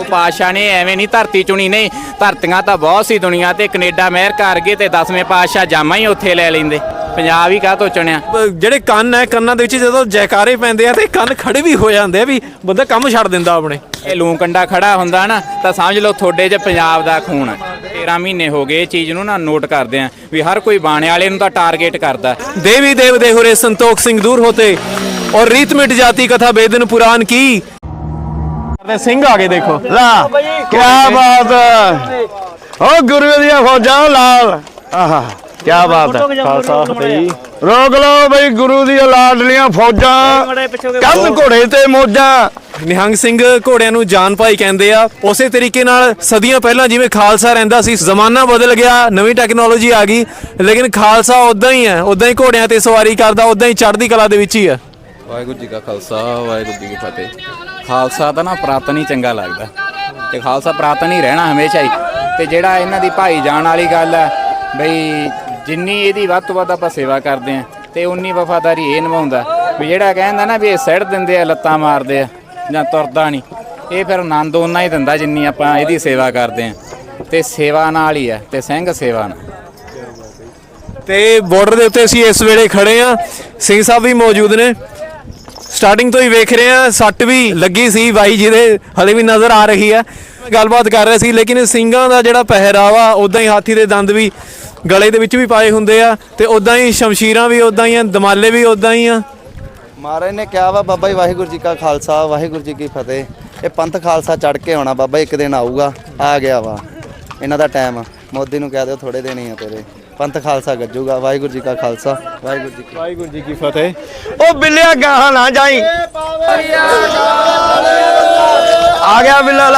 ਉਹ ਪਾਸ਼ਾ ਨੇ ਐਵੇਂ ਨਹੀਂ ਧਰਤੀ ਚੁਣੀ ਨਹੀਂ ਧਰਤੀਆਂ ਤਾਂ ਬਹੁਤ ਸੀ ਦੁਨੀਆ ਤੇ ਕੈਨੇਡਾ ਮਹਿਰ ਕਰ ਗਏ ਤੇ ਦਸਵੇਂ ਪਾਸ਼ਾ ਜਾਮਾ ਹੀ ਉੱਥੇ ਲੈ ਲੈਂਦੇ। ਪੰਜਾਬ ਹੀ ਕਾਹ ਤੋਂ ਚੁਣਿਆ? ਜਿਹੜੇ ਕੰਨ ਐ ਕੰਨਾਂ ਦੇ ਵਿੱਚ ਜਦੋਂ ਜੈਕਾਰੇ ਪੈਂਦੇ ਆ ਤੇ ਕੰਨ ਖੜੇ ਵੀ ਹੋ ਜਾਂਦੇ ਆ ਵੀ ਬੰਦਾ ਕੰਮ ਛੱਡ ਦਿੰਦਾ ਆਪਣੇ। ਇਹ ਲੂੰਕੰਡਾ ਖੜਾ ਹੁੰਦਾ ਨਾ ਤਾਂ ਸਮਝ ਲਓ ਤੁਹਾਡੇ 'ਚ ਪੰਜਾਬ ਦਾ ਖੂਨ ਹੈ 13 ਮਹੀਨੇ ਹੋ ਗਏ ਚੀਜ਼ ਨੂੰ ਨਾ ਨੋਟ ਕਰਦੇ ਆ ਵੀ ਹਰ ਕੋਈ ਬਾਣੇ ਵਾਲੇ ਨੂੰ ਤਾਂ ਟਾਰਗੇਟ ਕਰਦਾ। ਦੇਵੀ ਦੇਵ ਦੇ ਹੋਰੇ ਸੰਤੋਖ ਸਿੰਘ ਦੂਰ ਹੋਤੇ ਔਰ ਰੀਤ ਮਿਟ ਜਾਤੀ ਕਥਾ ਬੇਦਨ ਪੁਰਾਨ ਕੀ की ਸਿੰਘ ਆ ਗਏ ਦੇਖੋ। ਲਾ ਕੀ ਬਾਤ ਓ ਗੁਰੂ ਦੀਆਂ ਫੌਜਾਂ ਲਾਲ। ਆਹਾ ਕੀ ਬਾਤ ਹੈ। ਖਾਲਸਾ ਫਤਿਹ। ਰੋਕ ਲਓ ਬਈ ਗੁਰੂ ਦੀਆਂ ਲਾਡਲੀਆਂ ਫੌਜਾਂ। ਕੰਨ ਘੋੜੇ ਤੇ ਮੋਜਾਂ। ਨਿਹੰਗ ਸਿੰਘ ਘੋੜਿਆਂ ਨੂੰ ਜਾਨ ਭਾਈ ਕਹਿੰਦੇ ਆ। ਉਸੇ ਤਰੀਕੇ ਨਾਲ ਸਦੀਆਂ ਪਹਿਲਾਂ ਜਿਵੇਂ ਖਾਲਸਾ ਰਹਿੰਦਾ ਸੀ ਜ਼ਮਾਨਾ ਬਦਲ ਗਿਆ ਨਵੀਂ ਟੈਕਨੋਲੋਜੀ ਆ ਗਈ। ਲੇਕਿਨ ਖਾਲਸਾ ਉਦਾਂ ਹੀ ਹੈ ਉਦਾਂ ਹੀ ਘੋੜਿਆਂ ਤੇ ਸਵਾਰੀ ਕਰਦਾ ਉਦਾਂ ਹੀ ਚੜ੍ਹਦੀ ਕਲਾ ਦੇ ਵਿੱਚ ਹੀ ਹੈ। ਵਾਹਿਗੁਰੂ ਜੀ ਕਾ ਖਾਲਸਾ, ਵਾਹਿਗੁਰੂ ਜੀ ਕੀ ਫਤਿਹ। ਖਾਲਸਾ ਤਾਂ ਨਾ ਪ੍ਰਾਤਨ ਹੀ ਚੰਗਾ ਲੱਗਦਾ। ਤੇ ਖਾਲਸਾ ਪ੍ਰਾਤਨ ਹੀ ਰਹਿਣਾ ਹਮੇਸ਼ਾ ਹੀ। ਤੇ ਜਿਹੜਾ ਇਹਨਾਂ ਦੀ ਭਾਈ ਜਾਣ ਵਾਲੀ ਗੱਲ ਹੈ, ਬਈ ਜਿੰਨੀ ਇਹਦੀ ਵੱਧ ਤੋਂ ਵੱਧ ਆਪਾਂ ਸੇਵਾ ਕਰਦੇ ਆ ਤੇ ਉਨੀ ਵਫਾਦਾਰੀ ਇਹ ਨਿਭਾਉਂਦਾ। ਵੀ ਜਿਹੜਾ ਕਹਿੰਦਾ ਨਾ ਵੀ ਇਹ ਸਿਰ ਦਿੰਦੇ ਆ, ਲੱਤਾਂ ਮਾਰਦੇ ਆ, ਜਾਂ ਤੁਰਦਾ ਨਹੀਂ, ਇਹ ਫਿਰ ਆਨੰਦ ਉਹਨਾਂ ਹੀ ਦਿੰਦਾ ਜਿੰਨੀ ਆਪਾਂ ਇਹਦੀ ਸੇਵਾ ਕਰਦੇ ਆ ਤੇ ਸੇਵਾ ਨਾਲ ਹੀ ਆ ਤੇ ਸਿੰਘ ਸੇਵਾ ਨਾਲ। ਤੇ ਬਾਰਡਰ ਦੇ ਉੱਤੇ ਅਸੀਂ ਇਸ ਵੇਲੇ ਖੜੇ ਆ ਸਿੰਘ ਸਾਹਿਬ ਵੀ ਮੌਜੂਦ ਨੇ। ਸਟਾਰਟਿੰਗ ਤੋਂ ਹੀ ਵੇਖ ਰਹੇ ਆ ਸੱਟ ਵੀ ਲੱਗੀ ਸੀ ਬਾਈ ਜੀ ਦੇ, ਹਲੇ ਵੀ ਨਜ਼ਰ ਆ ਰਹੀ ਹੈ। ਗੱਲਬਾਤ ਕਰ ਰਹੇ ਸੀ, ਲੇਕਿਨ ਸਿੰਘਾਂ ਦਾ ਜਿਹੜਾ ਪਹਿਰਾਵਾ ਉਦਾਂ ਹੀ ਹਾਥੀ ਦੇ ਦੰਦ ਵੀ ਗਲੇ ਦੇ ਵਿੱਚ ਵੀ ਪਾਏ ਹੁੰਦੇ ਆ, ਤੇ ਉਦਾਂ ਹੀ ਸ਼ਮਸ਼ੀਰਾਂ ਵੀ ਉਦਾਂ ਹੀ ਆ, ਦਮਾਲੇ ਵੀ ਉਦਾਂ ਹੀ ਆ। ਮਹਾਰਾਜ ਨੇ ਕਿਹਾ ਵਾ, ਬਾਬਾ ਜੀ ਵਾਹਿਗੁਰੂ ਜੀ ਕਾ ਖਾਲਸਾ, ਵਾਹਿਗੁਰੂ ਜੀ ਕੀ ਫਤਿਹ। ਇਹ ਪੰਥ ਖਾਲਸਾ ਚੜ ਕੇ ਆਉਣਾ, ਬਾਬਾ ਇੱਕ ਦਿਨ ਆਊਗਾ, ਆ ਗਿਆ ਵਾ। ਇਹਨਾਂ ਦਾ ਟਾਈਮ ਮੋਦੀ ਨੂੰ ਕਹਿ ਦਿਓ ਥੋੜੇ ਦਿਨ ਹੀ ਆ ਤੇਰੇ। ਪੰਥ ਖਾਲਸਾ ਗੱਜੂਗਾ ਵਾਹਿਗੁਰੂ ਜੀ ਕਾ ਖਾਲਸਾ ਵਾਹਿਗੁਰੂ ਜੀ ਕੀ ਵਾਹਿਗੁਰੂ ਜੀ ਕੀ ਫਤਿਹ। ਓ ਬਿੱਲਿਆ ਗਾਹਾਂ ਨਾ ਜਾਈ। ਆ ਗਿਆ ਬਿੱਲਾ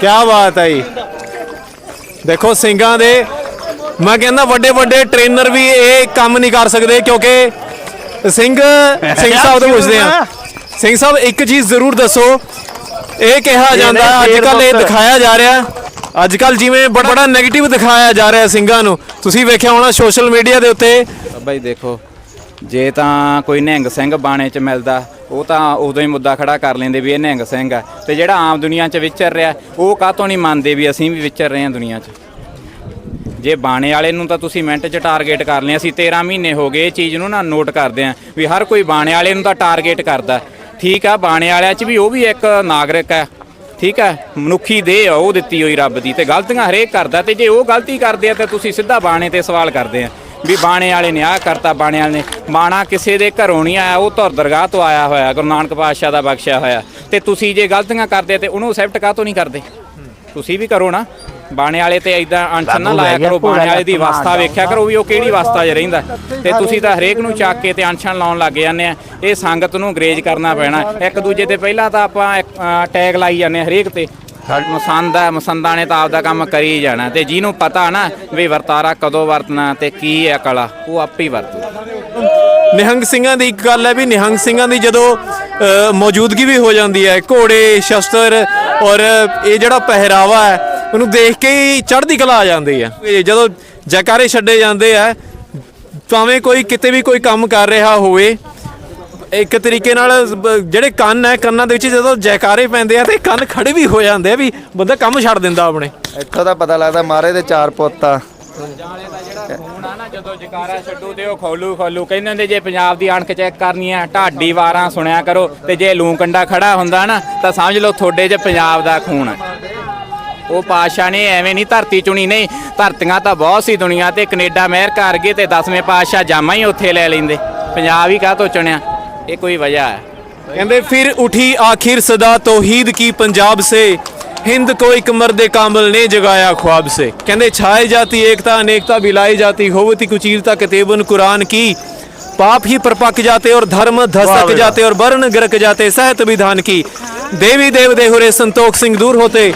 ਕੀ ਬਾਤ ਹੈ ਜੀ। ਦੇਖੋ ਸਿੰਘਾਂ ਦੇ ਮੈਂ ਕਹਿੰਦਾ ਵੱਡੇ ਵੱਡੇ ਟ੍ਰੇਨਰ ਵੀ ਇਹ ਕੰਮ ਨਹੀਂ ਕਰ ਸਕਦੇ ਕਿਉਂਕਿ ਸਿੰਘ ਸਿੰਘ ਸਾਹਿਬ ਤੋਂ ਪੁੱਛਦੇ ਆ ਸਿੰਘ ਸਾਹਿਬ ਇੱਕ ਚੀਜ਼ ਜ਼ਰੂਰ ਦੱਸੋ। ਇਹ ਕਿਹਾ ਜਾਂਦਾ ਅੱਜ ਕੱਲ ਇਹ ਦਿਖਾਇਆ ਜਾ ਰਿਹਾ। ਅੱਜ ਕੱਲ ਜਿਵੇਂ ਬੜਾ ਬੜਾ 네ਗੇਟਿਵ ਦਿਖਾਇਆ ਜਾ ਰਿਹਾ ਸਿੰਘਾਂ ਨੂੰ। ਤੁਸੀਂ ਵੇਖਿਆ ਹੋਣਾ ਸੋਸ਼ਲ ਮੀਡੀਆ ਦੇ ਉੱਤੇ। ਬਾਈ ਦੇਖੋ, ਜੇ ਤਾਂ ਕੋਈ ਨਿਹੰਗ ਸਿੰਘ ਬਾਣੇ 'ਚ ਮਿਲਦਾ, ਉਹ ਤਾਂ ਉਦੋਂ ਹੀ ਮੁੱਦਾ ਖੜਾ ਕਰ ਲੈਂਦੇ ਵੀ ਇਹ ਨਿਹੰਗ ਸਿੰਘ ਆ। ਤੇ ਜਿਹੜਾ ਆਮ ਦੁਨੀਆ 'ਚ ਵਿਚਰ ਰਿਹਾ, ਉਹ ਕਾਹਤੋਂ ਨਹੀਂ ਮੰਨਦੇ ਵੀ ਅਸੀਂ ਵੀ ਵਿਚਰ ਰਹੇ ਹਾਂ ਦੁਨੀਆ 'ਚ? ਜੇ ਬਾਣੇ ਵਾਲੇ ਨੂੰ ਤਾਂ ਤੁਸੀਂ ਮਿੰਟ 'ਚ ਟਾਰਗੇਟ ਕਰ ਲਿਆ, ਅਸੀਂ 13 ਮਹੀਨੇ ਹੋ ਗਏ, ਇਹ ਚੀਜ਼ ਨੂੰ ਨਾ ਨੋਟ ਕਰਦੇ ਆਂ ਵੀ ਹਰ ਕੋਈ ਬਾਣੇ ਵਾਲੇ ਨੂੰ ਤਾਂ ਟਾਰਗੇਟ ਕਰਦਾ। ਠੀਕ ਆ, ਬਾਣੇ ਵਾਲਿਆਂ 'ਚ ਵੀ ਉਹ ਵੀ ਇੱਕ ਨਾਗਰਿਕ ਹੈ। ਠੀਕ ਹੈ, ਮਨੁੱਖੀ ਦੇਹ ਆ, ਉਹ ਦਿੱਤੀ ਹੋਈ ਰੱਬ ਦੀ ਤੇ ਗਲਤੀਆਂ ਹਰੇਕ ਕਰਦਾ ਤੇ ਜੇ ਉਹ ਗਲਤੀ ਕਰਦੇ ਆ ਤਾਂ ਤੁਸੀਂ ਸਿੱਧਾ ਬਾਣੇ ਤੇ ਸਵਾਲ ਕਰਦੇ ਆ ਵੀ ਬਾਣੇ ਵਾਲੇ ਨੇ ਆਹ ਕਰਤਾ, ਬਾਣੇ ਵਾਲੇ ਨੇ। ਬਾਣਾ ਕਿਸੇ ਦੇ ਘਰੋਂ ਨਹੀਂ ਆਇਆ, ਉਹ ਧਰ ਦਰਗਾਹ ਤੋਂ ਆਇਆ ਹੋਇਆ, ਗੁਰੂ ਨਾਨਕ ਪਾਤਸ਼ਾਹ ਦਾ ਬਖਸ਼ਿਆ ਹੋਇਆ। ਤੇ ਤੁਸੀਂ ਜੇ ਗਲਤੀਆਂ ਕਰਦੇ ਤੇ ਉਹਨੂੰ ਐਕਸੈਪਟ ਕਾਹਤੋਂ ਨਹੀਂ ਕਰਦੇ? ਤੁਸੀਂ ਵੀ ਕਰੋ ਨਾ। ਬਾਣੇ ਵਾਲੇ ਤੇ ਐਦਾਂ ਅਣਸਨ ਨਾ ਲਾਇਆ ਕਰੋ ਬਾਣੇ ਵਾਲੇ ਦੀ ਅਵਸਥਾ ਵੇਖਿਆ ਕਰੋ ਵੀ ਉਹ ਕਿਹੜੀ ਅਵਸਥਾ 'ਚ ਰਹਿੰਦਾ। ਤੇ ਤੁਸੀਂ ਤਾਂ ਹਰੇਕ ਨੂੰ ਚੱਕ ਕੇ ਤੇ ਅਣਸਨ ਲਾਉਣ ਲੱਗ ਜਾਂਦੇ ਆ। ਇਹ ਸੰਗਤ ਨੂੰ ਅੰਗਰੇਜ਼ ਕਰਨਾ ਪੈਣਾ। ਇੱਕ ਦੂਜੇ ਤੇ ਪਹਿਲਾਂ ਤਾਂ ਆਪਾਂ ਟੈਗ ਲਾਈ ਜਾਂਦੇ ਹਰੇਕ ਤੇ। ਮਸੰਦ ਆ ਮਸੰਦਾਂ ਨੇ ਤਾਂ ਆਪਦਾ ਕੰਮ ਕਰੀ ਜਾਣਾ। ਤੇ ਜਿਹਨੂੰ ਪਤਾ ਨਾ ਵੀ ਵਰਤਾਰਾ ਕਦੋਂ ਵਰਤਣਾ ਤੇ ਕੀ ਹੈ ਕਲਾ ਉਹ ਆਪੇ ਹੀ ਵਰਤੂ। ਨਿਹੰਗ ਸਿੰਘਾਂ ਦੀ ਇੱਕ ਗੱਲ ਹੈ ਵੀ ਨਿਹੰਗ ਸਿੰਘਾਂ ਦੀ ਜਦੋਂ ਮੌਜੂਦਗੀ ਵੀ ਹੋ ਜਾਂਦੀ ਹੈ। ਘੋੜੇ ਸ਼ਸਤਰ ਔਰ ਇਹ ਜਿਹੜਾ ਪਹਿਰਾਵਾ ਹੈ ਉਹਨੂੰ ਦੇਖ ਕੇ ਹੀ ਚੜ੍ਹਦੀ ਕਲਾ ਆ ਜਾਂਦੀ ਹੈ ਇਹ ਜਦੋਂ ਜੈਕਾਰੇ ਛੱਡੇ ਜਾਂਦੇ ਆ ਭਾਵੇਂ ਕੋਈ ਕਿਤੇ ਵੀ ਕੋਈ ਕੰਮ ਕਰ ਰਿਹਾ ਹੋਵੇ ਇੱਕ ਤਰੀਕੇ ਨਾਲ ਜਿਹੜੇ ਕੰਨ ਹੈ ਕੰਨਾਂ ਦੇ ਵਿੱਚ ਜਦੋਂ ਜੈਕਾਰੇ ਪੈਂਦੇ ਆ ਤੇ ਕੰਨ ਖੜੇ ਵੀ ਹੋ ਜਾਂਦੇ ਆ ਵੀ ਬੰਦਾ ਕੰਮ ਛੱਡ ਦਿੰਦਾ ਆਪਣੇ। ਇੱਥੋਂ ਦਾ ਪਤਾ ਲੱਗਦਾ ਮਹਾਰਾਜ ਦੇ ਚਾਰ ਪੁੱਤ ਆ। ਹੁਣ ਆ ਨਾ ਜਦੋਂ ਜਕਾਰਾ ਛੱਡੂ ਤੇ ਉਹ ਖੋਲੂ ਖੋਲੂ ਕਹਿੰਦੇ ਹੁੰਦੇ ਜੇ ਪੰਜਾਬ ਦੀ ਅਣਖ ਚੈੱਕ ਕਰਨੀ ਆ ਢਾਡੀ ਵਾਰਾਂ ਸੁਣਿਆ ਕਰੋ ਤੇ ਜੇ ਲੂੰ ਕੰਡਾ ਖੜਾ ਹੁੰਦਾ ਨਾ ਤਾਂ ਸਮਝ ਲਓ ਤੁਹਾਡੇ 'ਚ ਪੰਜਾਬ ਦਾ ਖੂਨ ਹੈ ਉਹ ਪਾਤਸ਼ਾਹ ਨੇ ਐਵੇਂ ਨਹੀਂ ਧਰਤੀ ਚੁਣੀ ਨਹੀਂ ਧਰਤੀਆਂ ਤਾਂ ਬਹੁਤ ਸੀ ਦੁਨੀਆ ਤੇ ਕੈਨੇਡਾ ਅਮਰੀਕਾ ਅਰਗੇ ਤੇ 10ਵੇਂ ਪਾਤਸ਼ਾਹ ਜਾਮਾ ਹੀ ਉੱਥੇ ਲੈ ਲੈਂਦੇ ਪੰਜਾਬ ਹੀ ਕਾਹਤੋਂ ਚੁਣਿਆ ਇਹ ਕੋਈ ਵਜ੍ਹਾ ਹੈ कहते फिर उठी आखिर सदा तौहीद की पंजाब से हिंद को एक मर्द कामल ने जगाया ख्वाब से कहते छाए जाती एकता अनेकता बिलाई जाती होवती कुचीलता कतेबन कुरान की पाप ही परपक जाते और धर्म धसक जाते और वर्ण गरक जाते सहत विधान की देवी देव देहुरे संतोख सिंह दूर होते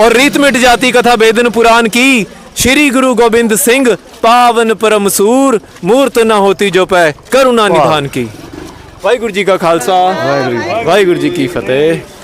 और रीत मिट जाती कथा बेदन पुराण की श्री गुरु गोविंद सिंह पावन परम सूर मूर्त न होती जो पै करुणा निधान की वाहिगुरु जी का खालसा वाहिगुरु जी की फतेह